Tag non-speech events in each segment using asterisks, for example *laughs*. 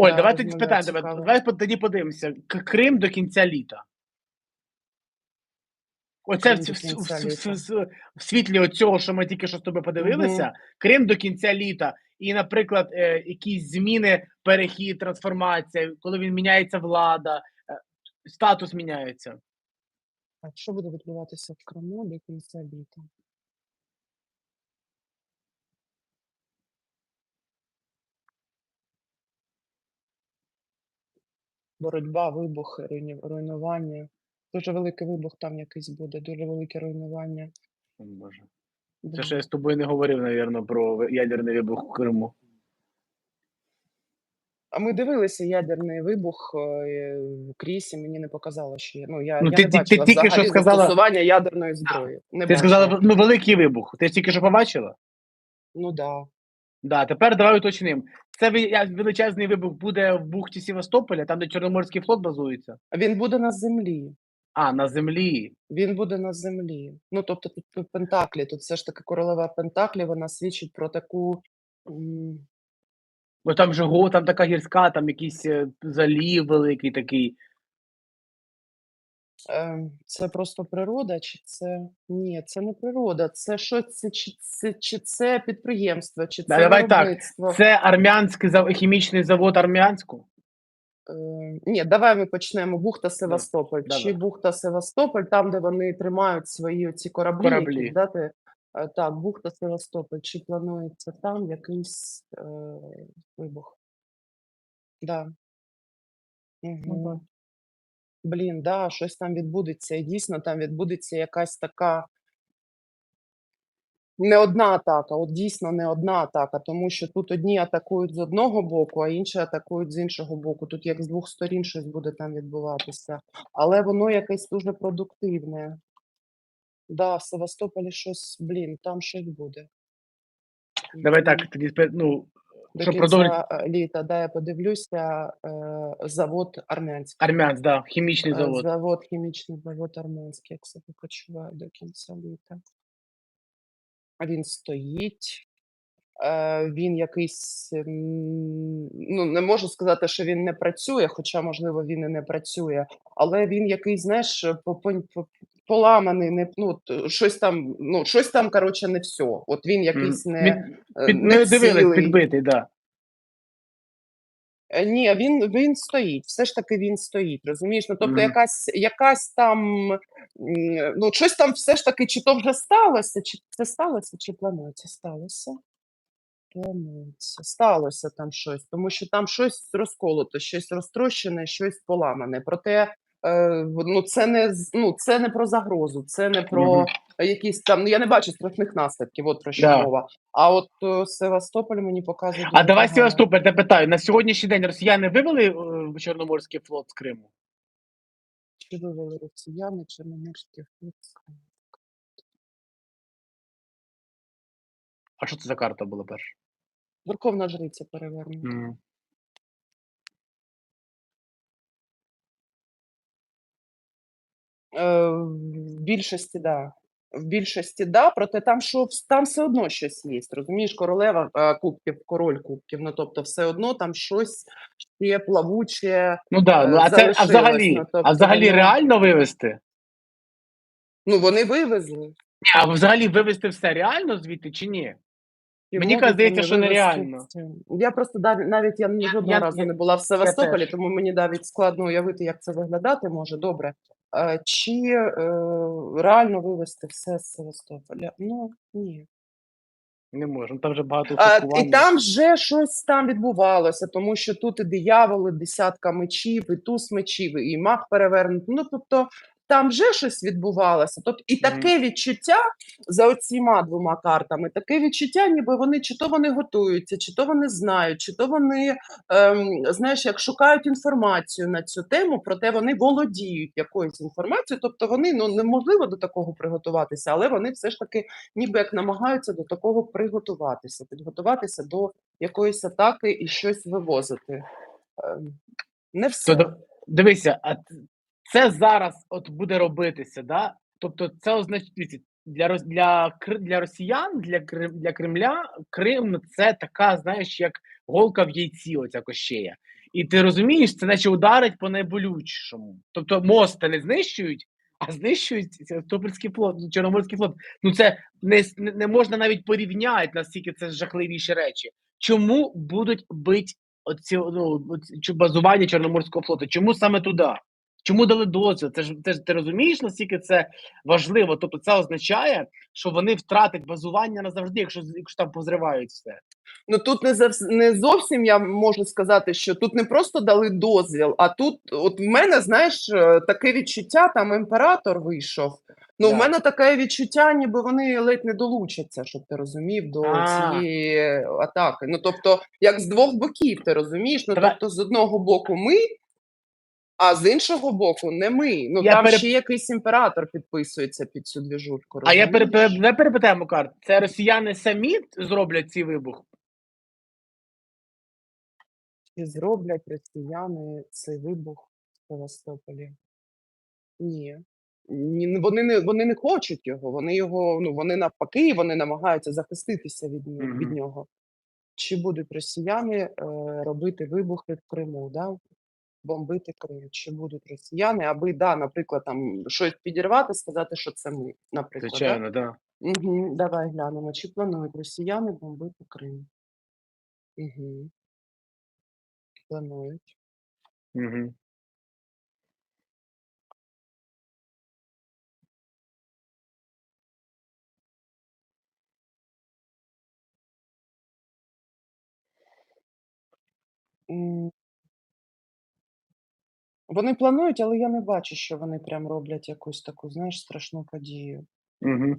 Оль, Да, давай тоді спитаємо тебе. Давай тоді подивимося. Крим до кінця літа. Оце в, в- в- в- світлі оцього, що ми тільки що з тобою подивилися, Крим до кінця літа. І, наприклад, е, якісь зміни, перехід, трансформація, коли він міняється влада, е, статус міняється. А що буде відбуватися в Криму до кінця літа? Боротьба, вибухи, руйні- руйнування. Дуже великий вибух там якийсь буде, дуже велике руйнування. О, Боже. Да. Це що я з тобою не говорив, навірно, про ядерний вибух в Криму. А ми дивилися ядерний вибух е, в Крісі, мені не показало, що є. Ну, я, Ну, я ти- не ти- ти бачила тільки що сказала- застосування ядерної зброї. Не Ти бачила. сказала, ну, великий вибух. Ти ж тільки що побачила? Ну да. Да, тепер давай уточнимо. Це ви- величезний вибух буде в бухті Севастополя, там, де Чорноморський флот базується. Він буде на землі. А, на землі. Він буде на землі. Ну, тобто тут Пентаклі, тут все ж таки королева Пентаклі, вона свідчить про таку. м, Бо там же го, там така гірська, там якийсь е, залів великий такий. Е, Це просто природа, чи це ні, це не природа. Це що це чи це чи це підприємство, чи Да, це давай так, виробництво? Це армянський зав... хімічний завод Армянську. Е, Ні, давай ми почнемо. Бухта Севастополь. давай. Чи бухта Севастополь, там, де вони тримають свої ці кораблі, які, Кораблі. да, ти, е, так, бухта Севастополь. Чи планується там якийсь е, вибух? Да. Угу. Блін, да, щось там відбудеться. І дійсно там відбудеться якась така. Не одна атака, от дійсно не одна атака, тому що тут одні атакують з одного боку, а інші атакують з іншого боку. Тут як з двох сторін щось буде там відбуватися. Але воно якесь дуже продуктивне. Да, в Севастополі щось, блін, там щось буде. Давай так, тоді спе- ну, До кінця продовжити. е, літа, да, я подивлюся, е, завод армянський. Армянськ, да, хімічний Е, завод. Завод, хімічний завод армянський, як себе почуває до кінця літа. Він стоїть. Він якийсь, ну не можу сказати, що він не працює, хоча, можливо, він і не працює, але він якийсь, знаєш, по- поламаний, не ну щось там, ну щось там, коротше, не все. От він якийсь не, Під, е, під, не не дивились, підбитий, да. Е, Ні, він, він стоїть, все ж таки він стоїть, розумієш? Ну, тобто Мгм. якась, якась там, ну, щось там все ж таки, чи то вже сталося, чи це сталося, чи планується? Сталося. Планується. Сталося там щось, тому що там щось розколото, щось розтрощене, щось поламане. Проте, ну, це не, ну, це не про загрозу, це не про якісь там, ну, я не бачу страшних наслідків, от про що Да. мова. А от е, Севастополь мені показує А давай. Севастополь, я питаю, на сьогоднішній день росіяни вивели е, Чорноморський флот з Криму? Чи вивели росіяни Чорноморський флот? з Криму? А що це за карта була перша? Верховна жриця перевернута. Мгм. В більшості, да. В більшості, да, проте там що там все одно щось є. Розумієш, королева е, кубків, король кубків. Ну тобто, все одно там щось ще плавуче. Ну да, ну Е, а це а взагалі, ну, тобто а взагалі реально вивезти? Ну вони вивезли. Ні, а взагалі вивезти все реально звідти чи ні? Чи Мені здається, що нереально. Я просто навіть я жодного я- разу я- не була в Севастополі, тому мені навіть складно уявити, як це виглядати може. Добре. Чи е, реально вивезти все з Севастополя? Ну ні. Не можна, там вже багато А, і там вже щось там відбувалося, тому що тут і дияволи, десятка мечів, і туз мечів, і маг перевернутий. Ну тобто там вже щось відбувалося. Тобто, і таке відчуття за оціма двома картами, таке відчуття, ніби вони чи то вони готуються, чи то вони знають, чи то вони ем, знаєш, як шукають інформацію на цю тему, проте вони володіють якоюсь інформацією. Тобто вони ну неможливо до такого приготуватися, але вони все ж таки ніби як намагаються до такого приготуватися, підготуватися до якоїсь атаки і щось вивозити. Ем, Не все. Дивися, а це зараз от буде робитися, да? Тобто це означає для для для росіян, для для Кремля Крим це така, знаєш, як голка в яйці, оця кощея. І ти розумієш, це наче ударить по найболючішому. Тобто мост не знищують, а знищують Топольський флот, ну, Чорноморський флот. Ну це не, не можна навіть порівняти, наскільки це жахливіші речі. Чому будуть бити оці ну, базування Чорноморського флоту? Чому саме туди? Чому дали дозвіл? Це ж це ж ти розумієш, наскільки це важливо? Тобто, це означає, що вони втратять базування назавжди, якщо якщо там позривають все. Ну тут не завс- не зовсім я можу сказати, що тут не просто дали дозвіл, а тут, от в мене, знаєш, е, таке відчуття, там імператор вийшов. Ну, в мене таке відчуття, ніби вони ледь не долучаться, щоб ти розумів, до А. цієї атаки. Ну, тобто, як з двох боків, ти розумієш? Ну, тобто, з одного боку ми, а з іншого боку не ми. Ну, Я там пере- ще якийсь імператор підписується під цю двіжушку. А я пере, розумієш? пере, давай перепитаємо карт. Це росіяни самі зроблять цей вибух? Чи зроблять росіяни цей вибух в Севастополі? Ні. Ні, ну, вони не вони не хочуть його. Вони його, ну вони навпаки, вони намагаються захиститися від, нього- від нього. Чи будуть росіяни е, робити вибухи в Криму, да? Бомбити Крим? Чи будуть росіяни, аби, да, наприклад, там щось підірвати, сказати, що це ми, наприклад. Звичайно, так. Да. Угу, давай глянемо, чи планують росіяни бомбити Крим? Угу. Планують. Угу. М. Вони планують, але я не бачу, що вони прям роблять якусь таку, знаєш, страшну подію. Угу.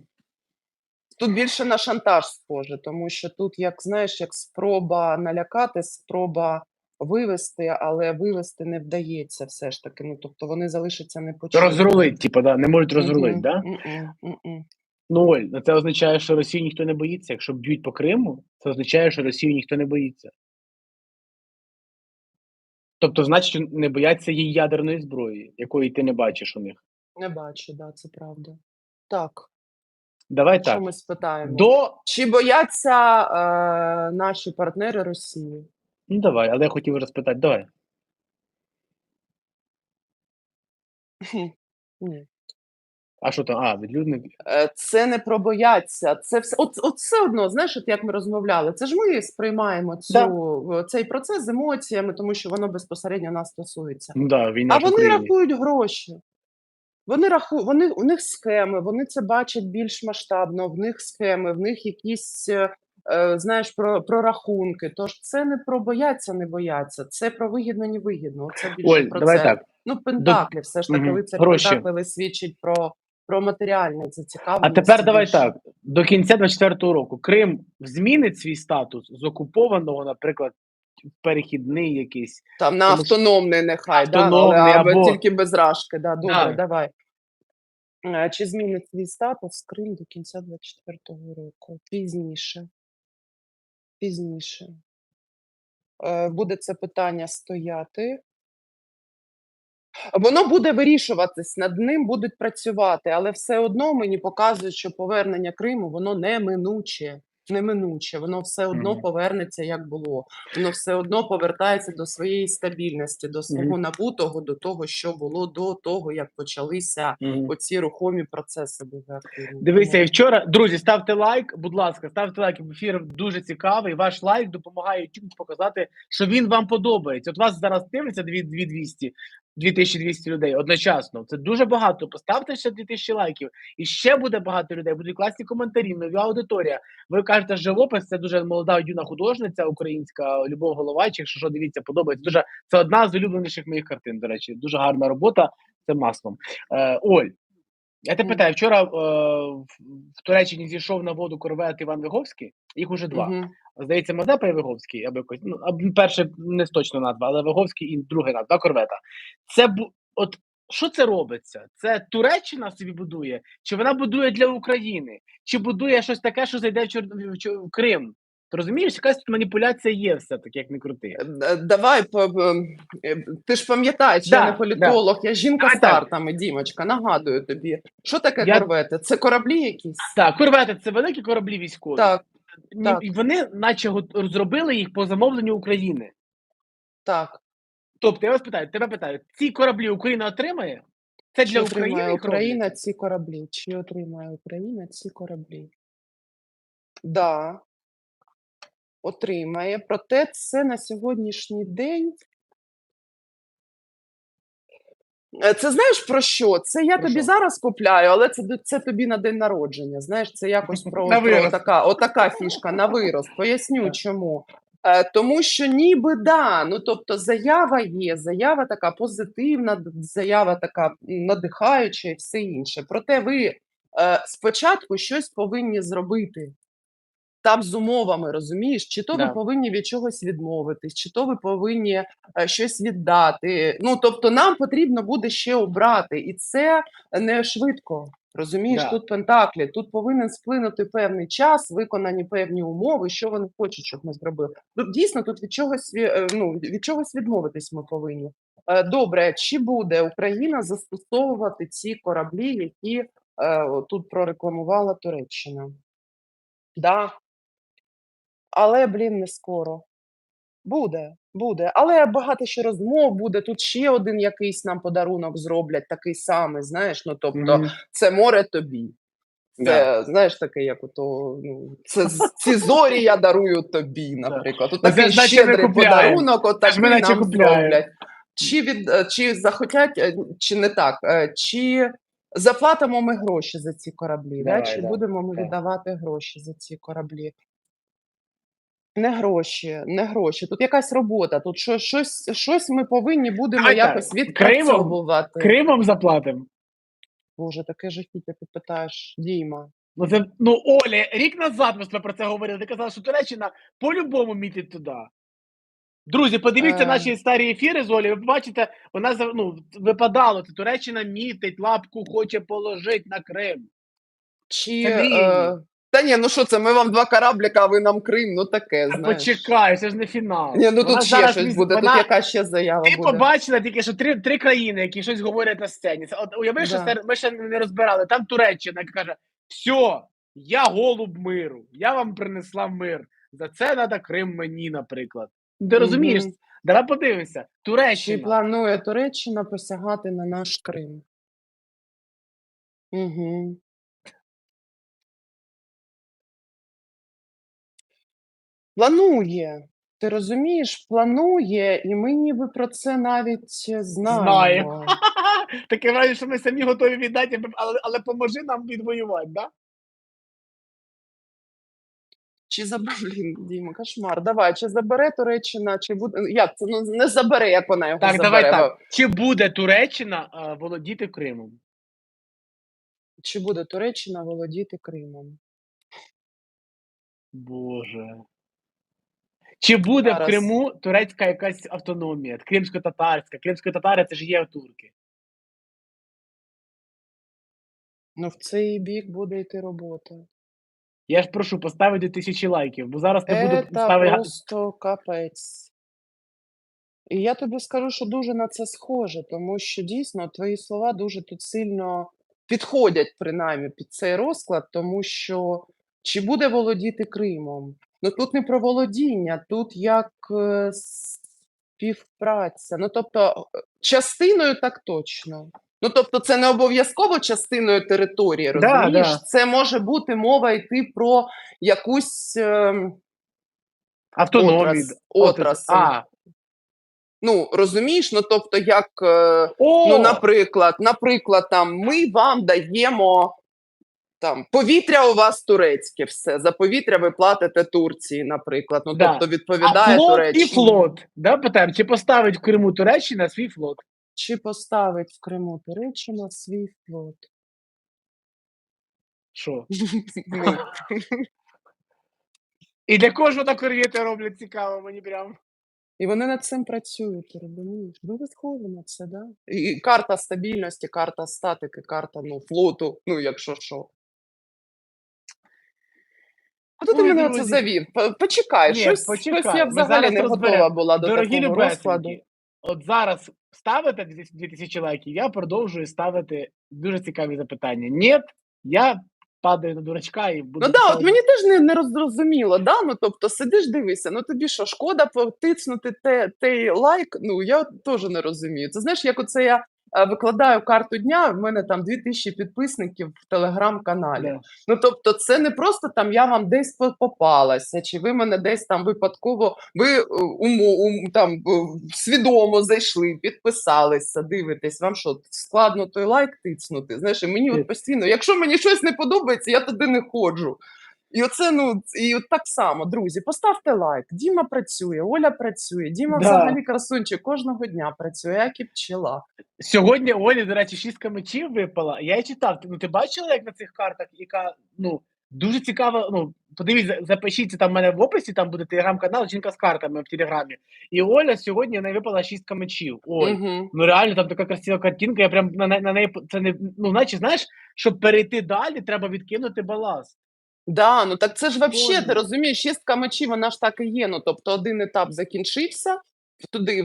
Тут більше на шантаж схоже, тому що тут, як знаєш, як спроба налякати, спроба вивести, але вивести не вдається все ж таки. Ну, тобто вони залишаться непочутими. Розрулить, типу, да. не можуть розрулити, Мгм, да? мгм, мгм. Ну, Оль, ну, це означає, що Росію ніхто не боїться. Якщо б'ють по Криму, це означає, що Росію ніхто не боїться. Тобто, значить, не бояться її ядерної зброї, якої ти не бачиш у них. Не бачу, да, це правда. Так, Давай що так. ми спитаємо? До. Чи бояться е, наші партнери Росії? Ну давай, але я хотів розпитати, давай. Ні. А що там? А, відлюдник. Е, Це не про бояться. Це все от, от все одно, знаєш, от як ми розмовляли. Це ж ми сприймаємо цю Да. цей процес з емоціями, тому що воно безпосередньо нас стосується. Ну да, війна А вони Україні. рахують гроші. Вони раху... вони у них схеми, вони це бачать більш масштабно. В них схеми, в них якісь е, е, знаєш про, прорахунки. Тож це не про бояться, не бояться, це про вигідно, не вигідно. Це більше Оль, про давай це. так. Ну, пентаклі, все ж таки, лицар Гроші. пентаклів свідчить про, про матеріальне це цікаво. А тепер давай так. До кінця 24-го року Крим змінить свій статус з окупованого, наприклад, в перехідний якийсь. Там на Тому автономний нехай, Автономний да, але, або- тільки без рашки. Да, добре, Да. давай. Е, Чи змінить свій статус Крим до кінця 24-го року? Пізніше. Пізніше. Е, Буде це питання стояти. Воно буде вирішуватись, над ним будуть працювати, але все одно мені показують, що повернення Криму воно неминуче. Неминуче, воно все одно повернеться як було. Воно все одно повертається до своєї стабільності, до свого набутого, до того, що було до того, як почалися оці рухомі процеси. Дивися, і вчора, друзі, ставте лайк, будь ласка, ставте лайк, ефір дуже цікавий. Ваш лайк допомагає YouTube показати, що він вам подобається. От вас зараз дивиться 2200, 2200 людей одночасно. Це дуже багато. Поставте ще 2000 лайків, і ще буде багато людей. Будуть класні коментарі, нові аудиторія. Ви кажете, живопис це дуже молода юна художниця українська, Любов Головач, якщо що дивіться, подобається. Дуже це одна з улюбленіших моїх картин. До речі, дуже гарна робота. Це маслом. Е, Оль. Я тебе питаю, вчора е, в, Туреччині зійшов на воду корвет Іван Виговський, їх уже два. Мгм. Здається, Мазепа і Виговський, або якось. Ну, перше не точно назва, але Виговський і другий назва, два корвета. Це от що це робиться? Це Туреччина собі будує, чи вона будує для України, чи будує щось таке, що зайде в, Чор- в Крим? Ти розумієш, якась тут маніпуляція є все-таки, як не крути. Е, Давай, по- по- е, ти ж пам'ятаєш, Да, я не політолог, я жінка Давай з так. Дімочка, нагадую тобі. Що таке Я- корвети? Це кораблі якісь? Так, корвети це великі кораблі військові. Так, так. І вони, наче, го- зробили їх по замовленню України. так. Тобто, я вас питаю, тебе питаю, ці кораблі Україна отримає? Це для отримає України їх Україна ці кораблі? Чи отримає Україна ці кораблі? Да, отримає. Проте це на сьогоднішній день. Е, Це знаєш про що? Це я Про тобі що? зараз купляю, але це, це тобі на день народження. Знаєш, це якось про, про така, отака фішка на вирост. Поясню чому. Е, Тому що ніби да, ну тобто заява є, заява така позитивна, заява така надихаюча і все інше. Проте ви е, спочатку щось повинні зробити. Там з умовами, розумієш, чи то ви Да. повинні від чогось відмовитись, чи то ви повинні е, щось віддати. Ну тобто, нам потрібно буде ще обрати, і це не швидко. Розумієш, Да. тут пентаклі, тут повинен сплинути певний час, виконані певні умови, що вони хочуть, щоб ми зробили. Тут дійсно тут від чогось е, ну, від чогось відмовитись ми повинні. Е, Добре, чи буде Україна застосовувати ці кораблі, які е, тут прорекламувала Туреччина? Да. Але, блін, не скоро. Буде, буде. Але багато ще розмов буде. Тут ще один якийсь нам подарунок зроблять, такий самий, знаєш. Ну, тобто, Мгм. це море тобі. Це, Да. знаєш, таке, як ото, ну, це з- ці зорі я дарую тобі, *laughs* наприклад. От Ну, це такий ж наче ми щедрий купляємо. подарунок, от Це ж ми такий наче нам купляємо. зроблять. Чи, від, е, чи захотять, е, чи не так, е, чи заплатимо ми гроші за ці кораблі, да? Давай, чи да, будемо ми так. віддавати гроші за ці кораблі? Не гроші, не гроші. Тут якась робота. Тут що, щось, щось ми повинні будемо Давай якось Кримом- відпрацьовувати. Кримом заплатимо. Боже, таке жахіття ти питаєш, Діма. Ну, це, ну, Оля, рік назад ми з тобою про це говорили. Ти казала, що Туреччина по-любому мітить туди. Друзі, подивіться Е. наші старі ефіри з Олею. Ви побачите, вона ну, випадало. Туреччина мітить, лапку хоче положити на Крим. Чи, е, та ні, ну що це, ми вам два корабліка, а ви нам Крим, ну таке, Та знаєш. почекай, це ж не фінал. Ні, ну тут ще щось міс- буде, вона- тут яка ще заява Ти буде. побачила тільки, що три, три країни, які щось говорять на сцені. Це, От уяви, що це, ми ще не розбирали. Там Туреччина, яка каже: все, я голуб миру, я вам принесла мир. За це треба Крим мені, наприклад. Ти розумієш? Мгм. Давай подивимося. Чи планує Туреччина посягати на наш Крим? Угу. Планує. Ти розумієш, планує, і ми ніби про це навіть е, знаємо. Знаємо. *laughs* Таке враження, що ми самі готові віддати, але, але поможи нам відвоювати, да? Чи забере, *laughs* блін, Діма, кошмар. Давай, чи забере Туреччина, чи буде. Як це? Ну не забере, як вона його Так, забере. давай так. Чи буде Туреччина а, володіти Кримом? Чи буде Туреччина володіти Кримом? Боже. Чи буде в Криму турецька якась автономія? Кримсько-татарська. Кримсько-татари це ж є турки. Ну, в цей бік буде йти робота. Я ж прошу поставити тисячі лайків, бо зараз не буду Це ставити. просто капець. І я тобі скажу, що дуже на це схоже, тому що дійсно твої слова дуже тут сильно підходять, принаймні, під цей розклад, тому що чи буде володіти Кримом? Ну тут не про володіння, тут як е, співпраця. Ну тобто, е, частиною так точно. Ну, тобто, це не обов'язково частиною території, Да, розумієш? да. Це може бути мова йти про якусь. ем, Автономії. Отрас-. А. Ну, розумієш, ну тобто, як, е, О! ну, наприклад, наприклад, там ми вам даємо там повітря у вас турецьке, все. За повітря ви платите Турції, наприклад. Ну, Да. тобто а відповідає флот Туреччина. і флот. Да, питаємо, чи поставить в Криму Туреччина свій флот? Чи поставить в Криму Туреччина свій флот? Що? І для кожного так корвєти роблять цікаво, мені прям. І вони над цим працюють, розумієш? Схоже на це, да? І карта стабільності, карта статики, карта ну, флоту, ну, якщо що. Куди ти мене оце завів? Почекай, Ні, щось, почекай, щось я ми взагалі зараз не розберемо. готова була до Дорогі такого розкладу. любесенькі, от зараз ставите 2000 лайків, я продовжую ставити дуже цікаві запитання. Ні, я падаю на дурачка і буду. Ну да, от мені теж не, не роззрозуміло, да? ну тобто сидиш, дивишся, ну тобі що, шкода потиснути те, той лайк? Ну я от теж не розумію. Це знаєш, як оце я викладаю карту дня, в мене там 2000 підписників в телеграм-каналі. Да. Ну тобто, це не просто там я вам десь попалася, чи ви мене десь там випадково, ви е, ум, там е, свідомо зайшли, підписалися, дивитесь. Вам що складно той лайк тицнути? Знаєш, і мені Ти- от постійно, якщо мені щось не подобається, я туди не ходжу. І оце ну і от так само, друзі, поставте лайк. Діма працює, Оля працює, Діма Да. взагалі красунчик кожного дня працює, як і пчела. Сьогодні Олі, до речі, шістка мечів випала. Я її читав. Ну ти бачила, як на цих картах, яка ну дуже цікава. Ну подивіться, запишіться там в мене в описі. Там буде телеграм-канал Жінка з картами в телеграмі. І Оля сьогодні в неї випала шістка мечів. Ой, Угу. ну реально там така красива картинка. Я прям на, на, на неї це не ну, наче знаєш, щоб перейти далі, треба відкинути баласт. Да, ну так це ж вообще, ти Боже. розумієш, шістка мечів, вона ж так і є. Ну тобто один етап закінчився, туди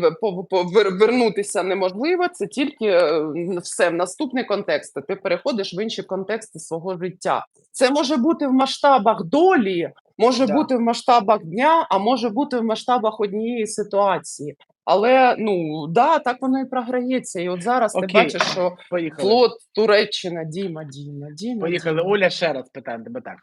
вер- вернутися неможливо, це тільки е, н- все в наступний контекст. Ти переходиш в інші контексти свого життя. Це може бути в масштабах долі, може Да. бути в масштабах дня, а може бути в масштабах однієї ситуації. Але ну да, так воно і програється. І от зараз ти Окей. бачиш, що Поїхали. флот Туреччина, Діма, Діма, Діма. Поїхали. Діма. Оля ще раз питаю тебе так.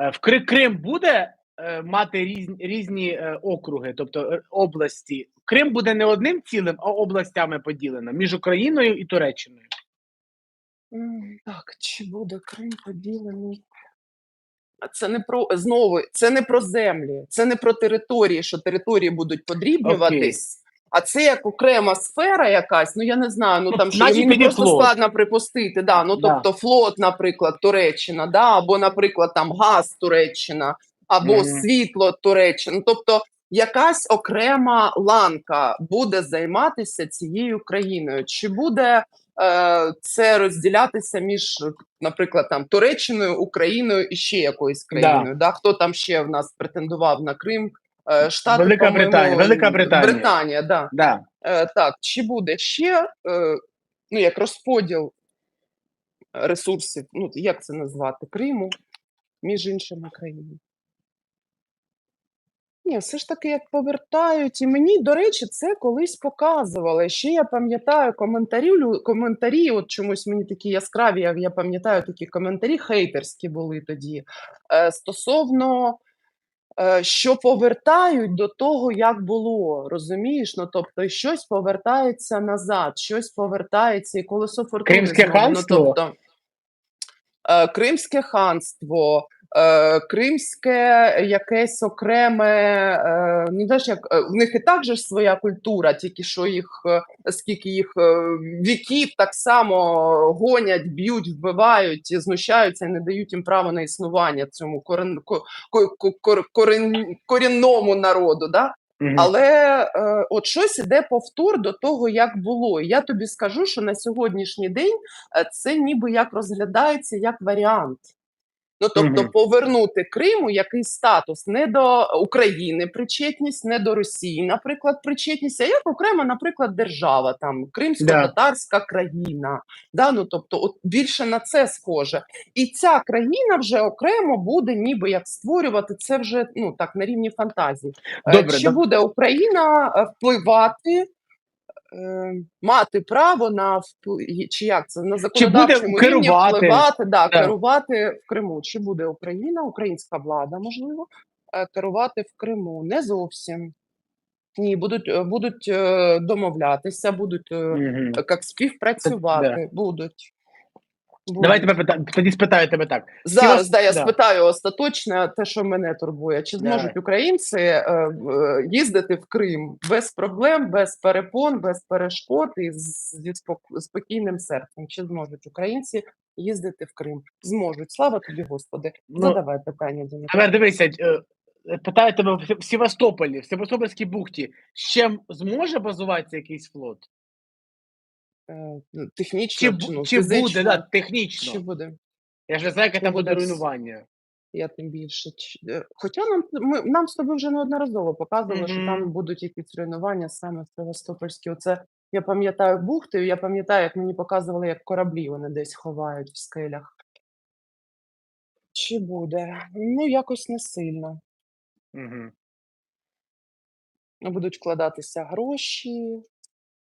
Е, В Крим буде е, мати різні, різні е, округи, тобто області. Крим буде не одним цілим, а областями поділено між Україною і Туреччиною. Так, чи буде Крим поділений? Це не про знову, це не про землі, це не про території, що території будуть подрібнюватись. А це як окрема сфера якась, ну я не знаю, ну Ну, там що мені просто флот. складно припустити. Да, ну Да. тобто флот, наприклад, Туреччина, да, або, наприклад, там газ Туреччина, або Мгм. світло Туреччина. Ну, Тобто якась окрема ланка буде займатися цією країною. Чи буде е, це розділятися між, наприклад, там Туреччиною, Україною і ще якоюсь країною? Да. Хто там ще в нас претендував на Крим? Е, Штати, Велика по-моєму, Британія, Велика Британія. Британія, да. Да. Е, так, чи буде ще е, ну, як розподіл ресурсів, ну як це назвати, Криму між іншими країнами? Ні, все ж таки, як повертають, і мені, до речі, це колись показували. Ще я пам'ятаю коментарі, коментарі, от чомусь мені такі яскраві, я пам'ятаю, такі коментарі хейтерські були тоді. Е, стосовно що повертають до того, як було. Розумієш? Ну тобто, щось повертається назад, щось повертається, і колесо фортуни. Кримське ханство? Ну, тобто, е, Кримське ханство. Е, Кримське якесь окреме, е, ну знаєш, як е, в них і так же ж своя культура, тільки що їх е, скільки їх е, віків так само гонять, б'ють, вбивають, знущаються і не дають їм права на існування цьому корен, ко- ко- ко- кор- корен, корінному народу. Да? Мгм. Але е, от щось іде повтор до того, як було. І я тобі скажу, що на сьогоднішній день це ніби як розглядається як варіант. Ну тобто, Мгм. повернути Криму якийсь статус не до України причетність, не до Росії, наприклад, причетність, а як окрема, наприклад, держава, там кримсько-татарська країна. Да? Ну, тобто, от більше на це схоже. І ця країна вже окремо буде, ніби як створювати це вже ну так на рівні фантазії. Е, Добре, Чи доб- буде Україна е, впливати? Е, Мати право на вплив, чи як це на законодавчому рівні керувати? впливати, да, Да. керувати в Криму. Чи буде Україна, українська влада, можливо, е, керувати в Криму? Не зовсім. Ні, будуть, е, будуть е, домовлятися, будуть е, Мгм. як співпрацювати. Будуть. Давай тебе тоді спитаю тебе так. Зараз вас- да, я да. спитаю остаточне те, що мене турбує. Чи Давай. зможуть українці е, е, їздити в Крим без проблем, без перепон, без перешкод і зі спок- спокійним серцем? Чи зможуть українці їздити в Крим? Зможуть. Слава тобі, Господи. Ну, Задавай питання, Діма. Тепер дивися, е, питаю тебе в в Севастополі, в Севастопольській бухті. з чим зможе базуватися якийсь флот? Чи, Технічно, чи, ну, чи фізично? буде, да, технічно? Чи буде? Я ж не знаю, яке там буде руйнування. Я тим більше. Е, Хоча нам ми нам з тобою вже неодноразово показували, що там будуть якісь руйнування саме в Севастопольській. Оце я пам'ятаю бухти, я пам'ятаю, як мені показували, як кораблі вони десь ховають в скелях. Чи буде? Ну, якось не сильно. Угу. Будуть вкладатися гроші.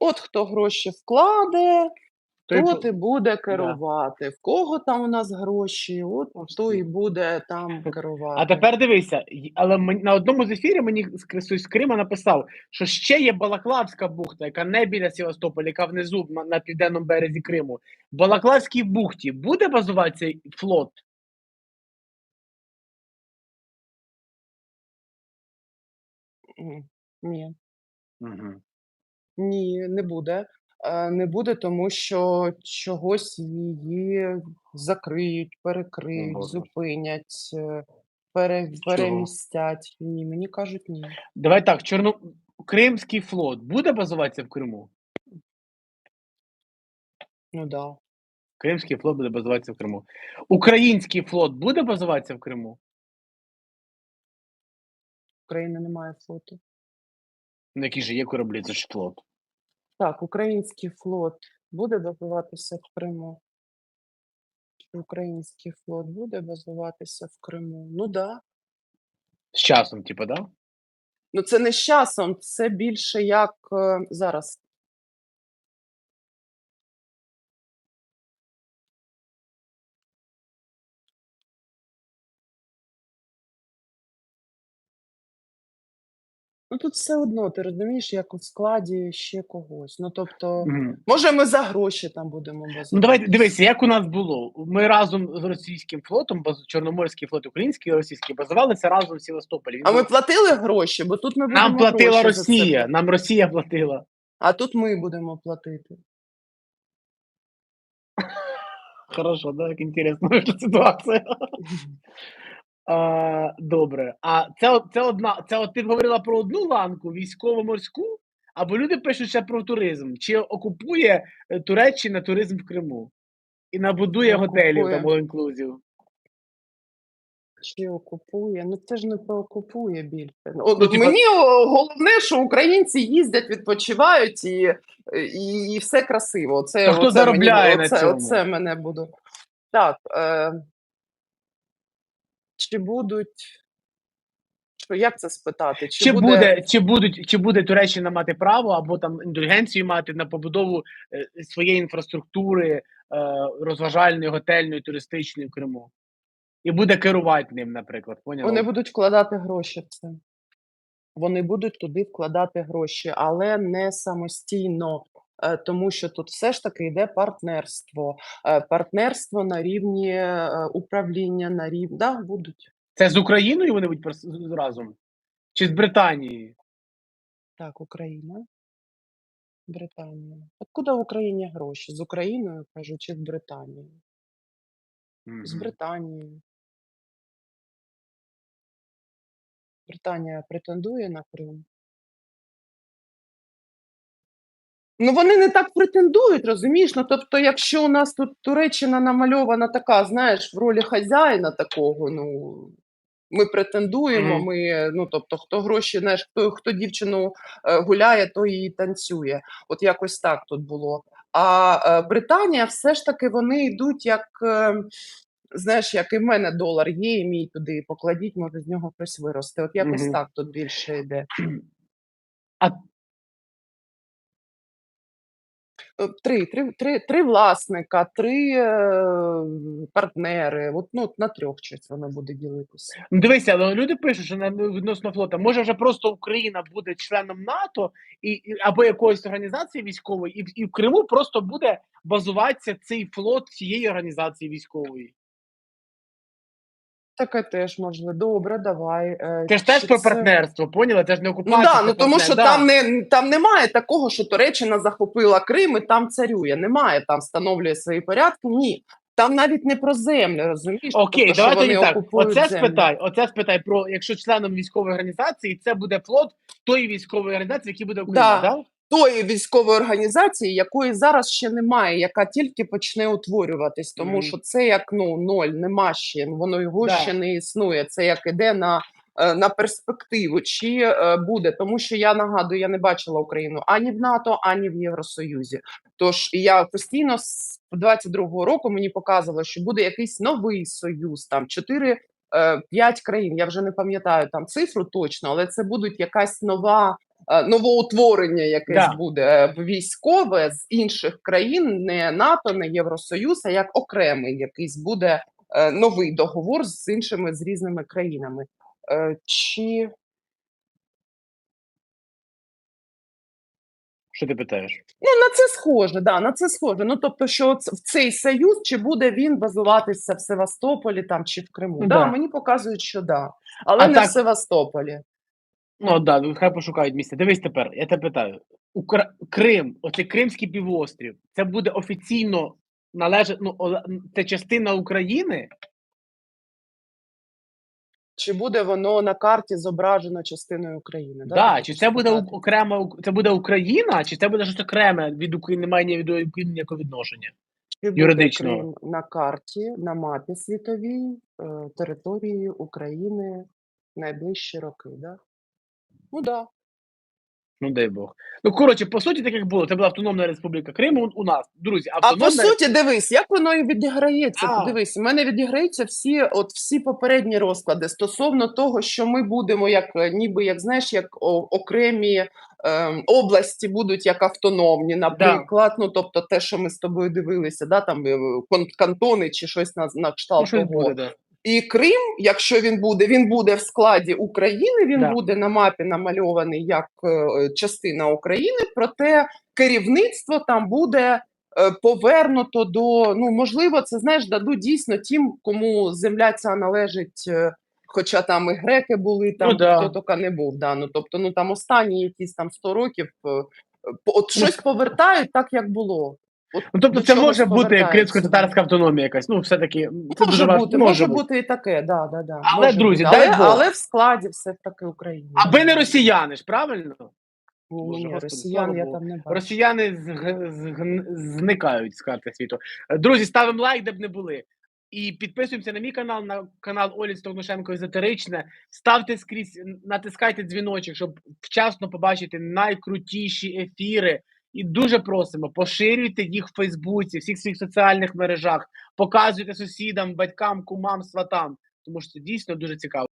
От хто гроші вкладе, Той то по- і буде керувати. В кого там у нас гроші, от той і буде там *laughs* керувати. А тепер дивися, й- але мен- на одному з ефірів мені з Кри- хтось з Крима написав, що ще є Балаклавська бухта, яка не біля Севастополя, яка внизу на, на південному березі Криму. В Балаклавській бухті буде базуватися флот? М, Ні. Угу. Ні, не буде. Е, Не буде, тому що чогось її закриють, перекриють, Боже. зупинять, е, пере, Чого? перемістять. Ні, мені кажуть ні. Давай так, Чорно... Кримський флот буде базуватися в Криму? Ну да. Кримський флот буде базуватися в Криму. Український флот буде базуватися в Криму? України немає флоту. Ну, які ж є кораблі, це ж флот. Так, український флот буде базуватися в Криму. Український флот буде базуватися в Криму? Ну да. З часом, типу, да? Ну це не з часом, це більше як е, зараз. Ну тут все одно, ти розумієш, як у складі ще когось. Ну тобто, Мгм. може, ми за гроші там будемо базуватися. Ну, давай дивися, як у нас було. Ми разом з російським флотом, баз- Чорноморський флот, український і російський, базувалися разом в Севастополі. А ми платили гроші, бо тут ми будемо Нам платила гроші за це Росія, нам Росія платила. А тут ми будемо платити. *laughs* Хорошо, да, як інтересно *laughs* вийшла ситуація. А, добре. А це, це одна. Це от ти говорила про одну ланку військово-морську, або люди пишуть ще про туризм. Чи окупує е, Туреччина туризм в Криму? І набудує готелів там all-inclusive? Чи окупує? Ну це ж не про окупує більше. Ну, От, Ну, типа- Мені головне, що українці їздять, відпочивають і, і, і все красиво. Це, А хто оце заробляє мені, на оце, цьому? Оце мене буде. Так. Е, чи будуть. Що, як це спитати? Чи буде, чи будуть, чи буде Туреччина мати право або там індульгенцію мати на побудову е, своєї інфраструктури е, розважальної, готельної, туристичної в Криму? І буде керувати ним, наприклад. Поняла? Вони будуть вкладати гроші в це. Вони будуть туди вкладати гроші, але не самостійно, тому що тут все ж таки йде партнерство. Е, Партнерство на рівні е, управління, на рівні. Да, будуть. Це з Україною вони будуть разом? Чи з Британією? Так, Україна. Британія. Откуда в Україні гроші? З Україною кажу, чи з Британією? З Британією. Британія претендує на Крим. Ну, вони не так претендують, розумієш? Ну, тобто, якщо у нас тут Туреччина намальована така, знаєш, в ролі хазяїна такого, ну ми претендуємо, Мгм. ми, ну тобто, хто гроші, знаєш, хто, хто дівчину е, гуляє, то і танцює. От якось так тут було. А е, Британія все ж таки вони йдуть як. е, Знаєш, як і в мене долар є, і мій туди покладіть, може з нього щось виросте. От якось Мгм. так тут більше йде. А Три, три, три, три власника, три е, партнери. От, ну, на трьох щось воно буде ділитися. ну, дивися, але люди пишуть, що на відносно флота, може вже просто Україна буде членом НАТО і, і або якоїсь організації військової, і, і в Криму просто буде базуватися цей флот цієї організації військової. Таке теж можливо. Добре, давай. е, Це ж теж чи про це- партнерство, поняла? Це ж не Ну окупація. да, це ну тому партнер- що да. там не там немає такого, що Туреччина захопила Крим і там царює. Немає там встановлює свої порядки. Ні. Там навіть не про землю, розумієш? Окей, Тобто, що давай вони тоді так. окупують Оце землю. спитай, оце спитай про якщо членом військової організації це буде флот тої військової організації, який буде Україна, Да. да? Тої військової організації, якої зараз ще немає, яка тільки почне утворюватись, тому Мгм. що це як ну ноль, нема ще, воно його Да. ще не існує. Це як іде на е, на перспективу, чи е, буде, тому що я нагадую, я не бачила Україну ані в НАТО, ані в Євросоюзі. Тож я постійно з 22-го року мені показувало, що буде якийсь новий союз, там 4 е, 5 країн. Я вже не пам'ятаю там цифру точно, але це будуть якась нова. Е, Новоутворення якесь Да. буде е, військове з інших країн, не НАТО, не Євросоюз, а як окремий якийсь буде е, новий договор з іншими з різними країнами. Чи Що ти питаєш? ну на це схоже, да, на це схоже. Ну тобто, що в цей союз чи буде він базуватися в Севастополі там чи в Криму? Да, да. мені показують, що да, але А не так- в Севастополі. Ну да, ну хай пошукають місце. Дивись тепер, я тебе питаю. Укра... Крим, оцей Кримський півострів, це буде офіційно належати, ну, це частина України? Чи буде воно на карті зображено частиною України? Да, Да, чи це буде у- окрема Ук- це буде Україна, чи це буде щось окреме від України, немає ні від України ніякого відношення? Чи буде юридичного? Крим на карті, на мапі світовій е, території України найближчі роки, да? Ну да. Ну дай Бог. Ну коротше, по суті, так як було, це була автономна республіка Крим у, нас. Друзі, А по суті, дивись, як воно і відіграється. А. Подивись, у мене відіграються всі, от всі попередні розклади стосовно того, що ми будемо як е, ніби як знаєш, як о- окремі ем, області будуть як автономні, наприклад. Ну тобто, те, що ми з тобою дивилися, да там е, кантони чи щось на, на ну, кшталт того. буде, да. І Крим, якщо він буде, він буде в складі України, він Да. буде на мапі намальований як е, частина України, проте керівництво там буде е, повернуто до ну можливо, це знаєш, дадуть дійсно тим, кому земля ця належить. е, Хоча там і греки були, там Ну да. хто тільки не був. Да, ну, тобто, ну там останні якісь там 100 років от щось повертають так, як було. Ну тобто це може бути кримсько-татарська автономія якась. Ну, все-таки це Може важко. бути, може бути і таке, да, да, да. Але, може друзі, бути. дай але, Бог. але в складі все ж таки України. Аби не росіяни ж, правильно? Ні, ні, Боже, ні, Господи, росіян я Богу. там не бачу. Росіяни зг- зникають з карти світу. Е, Друзі, ставимо лайк, де б не були. І підписуємося на мій канал, на канал Олі Стогнушенко Езотеричне. Ставте скрізь, натискайте дзвіночок, щоб вчасно побачити найкрутіші ефіри. І дуже просимо, поширюйте їх в Фейсбуці, всіх своїх соціальних мережах, показуйте сусідам, батькам, кумам, сватам, тому що це дійсно дуже цікаво.